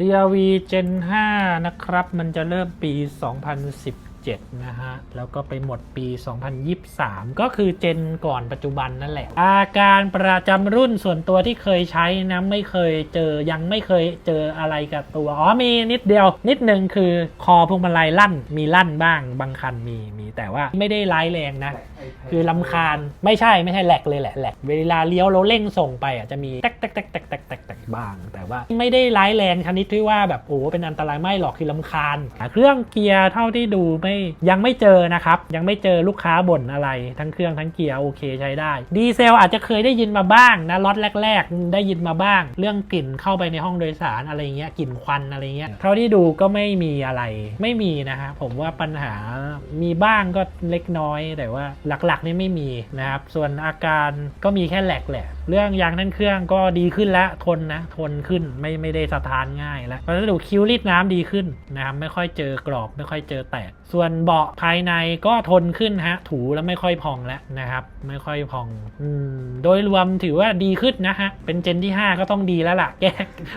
CRV Gen 5 นะครับ มันจะเริ่มปี 2017 นะฮะ แล้วก็ไปหมดปี 2023 ก็คือเจนก่อนปัจจุบันนั่นแหละ อาการประจำรุ่นส่วนตัวที่เคยใช้นะไม่เคยเจอยังไม่เคยเจออะไรกับตัว อ๋อมีนิดเดียว นิดหนึ่งคือคอพวงมาลัยลั่น มีลั่นบ้าง บางคันมีมีแต่ว่าไม่ได้ร้ายแรงนะ คือลำคาญไม่ใช่ไม่ใช่แหลกเลยแหละแหลกเวลาเลี้ยวเราเร่งส่งไปอะจะมีแตกแตกแตกแตกแตก บ้าง แต่ว่าไม่ได้ร้ายแรงชนิดที่ว่าแบบโอ้เป็นอันตรายไม่หรอกคือลำคาญ เครื่องเกียร์เท่าที่ดูไม่ยังไม่เจอนะครับ ยังไม่เจอลูกค้าบ่นอะไรทั้งเครื่องทั้งเกียร์โอเคใช้ได้ ดีเซลอาจจะเคยได้ยินมาบ้างนะล็อตแรก ๆ ได้ยินมาบ้าง เรื่องกลิ่นเข้าไปในห้องโดยสารอะไรเงี้ยกลิ่นควันอะไรเงี้ยเท่าที่ดูก็ไม่มีอะไรไม่มีนะฮะผมว่าปัญหามีบ้างก็เล็กน้อยแต่ว่าหลักๆนี่ไม่มีนะครับส่วนอาการก็มีแค่แหลกแหละ เรื่องยางนั่นเครื่องก็ดีขึ้นแล้วทนนะทนขึ้นไม่ไม่ได้สะท้านง่ายแล้วพัสดุคิ้วรีดน้ำดีขึ้นนะครับไม่ค่อยเจอกรอบไม่ค่อยเจอแตก ส่วนเบาะภายในก็ทนขึ้นฮะถูแล้วไม่ค่อยพองแล้วนะครับ ไม่ค่อยพองอืมโดยรวมถือว่าดีขึ้นนะฮะเป็นเจนที่ 5 ก็ต้องดีแล้วล่ะแก้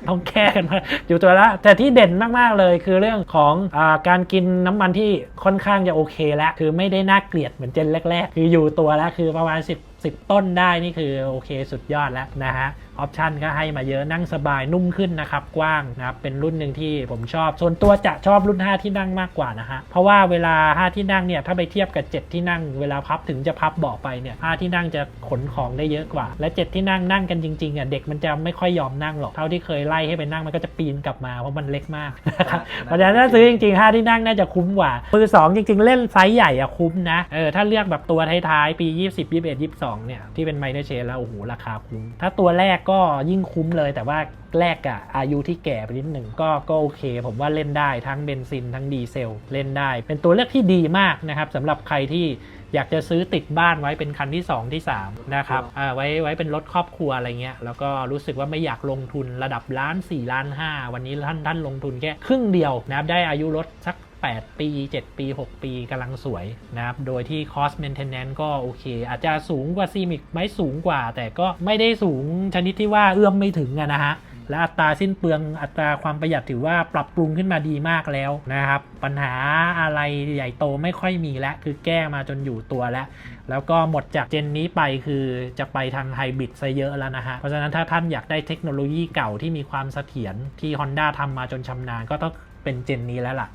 ต้องแก้กันมาอยู่ตัวละ แต่ที่เด่นมากๆเลยคือเรื่องของอาการกินน้ำมันที่ค่อนข้างจะโอเคแล้วคือไม่ได้น่าเกลียดเหมือนเจนแรก ๆ คืออยู่ตัวแล้วคือประมาณ10 10 ต้นได้นี่คือโอเคสุดยอดแล้วนะฮะออปชันก็ให้มาเยอะนั่งสบายนุ่มขึ้นนะครับ กว้างนะครับ เป็นรุ่นหนึ่งที่ผมชอบ ส่วนตัวจะชอบรุ่น 5 ที่นั่งมากกว่านะฮะ เพราะว่าเวลา 5 ที่นั่งเนี่ย ถ้าไปเทียบกับ 7 ที่นั่ง เวลาพับถึงจะพับเบาะไปเนี่ย 5 ที่นั่งจะขนของได้เยอะกว่า และ 7 ที่นั่งนั่งกันจริงๆอะเด็กมันจะไม่ค่อยยอมนั่งหรอก เท่าที่เคยไล่ให้ไปนั่งมันก็จะปีนกลับมาเพราะมันเล็กมากนะครับเพราะฉะนั้นถ้าซื้อจริงๆ 5 ที่นั่งน่าจะคุ้มกว่ามือ2จริง ๆ เล่นไซส์ใหญ่อะคุ้มนะ เออถ้าเลือกแบบตัวท้ายๆปี 20 21 22เนี่ย ที่เป็นไมเนอร์เชนแล้ว โอ้โห ราคาคุ้ม ถ้าตัวแรกก็ยิ่งคุ้มเลย แต่ว่าแรกอะอายุที่แก่ไปนิดหนึ่งก็ก็โอเค ผมว่าเล่นได้ทั้งเบนซินทั้งดีเซลเล่นได้ เป็นตัวเลือกที่ดีมากนะครับสำหรับใครที่อยากจะซื้อติดบ้านไว้เป็นคันที่ 2 ที่ 3 นะครับอ่าไว้ไว้เป็นรถครอบครัวอะไรเงี้ย แล้วก็รู้สึกว่าไม่อยากลงทุนระดับล้าน 4 ล้าน 5 วันนี้ท่านท่านลงทุนแค่ครึ่งเดียวนะครับได้อายุรถสัก 8 ปี 7 ปี 6 ปีกำลังสวยนะครับ โดยที่ cost maintenance ก็โอเค อาจจะสูงกว่า Civic ไหม่สูงกว่า แต่ก็ไม่ได้สูงชนิดที่ว่าเอื้อมไม่ถึงอะนะฮะ และอัตราสิ้นเปลืองอัตราความประหยัดถือว่าปรับปรุงขึ้นมาดีมากแล้วนะครับ ปัญหาอะไรใหญ่โตไม่ค่อยมีแล้ว คือแก้มาจนอยู่ตัวแล้ว แล้วก็หมดจากเจนนี้ไปคือจะไปทางไฮบริดซะเยอะแล้วนะฮะ เพราะฉะนั้นถ้าท่านอยากได้เทคโนโลยีเก่าที่มีความเสถียรที่ Honda ทำมาจนชำนาญก็ต้องเป็นเจนนี้แล้วล่ะ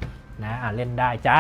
นะเล่นได้จ้า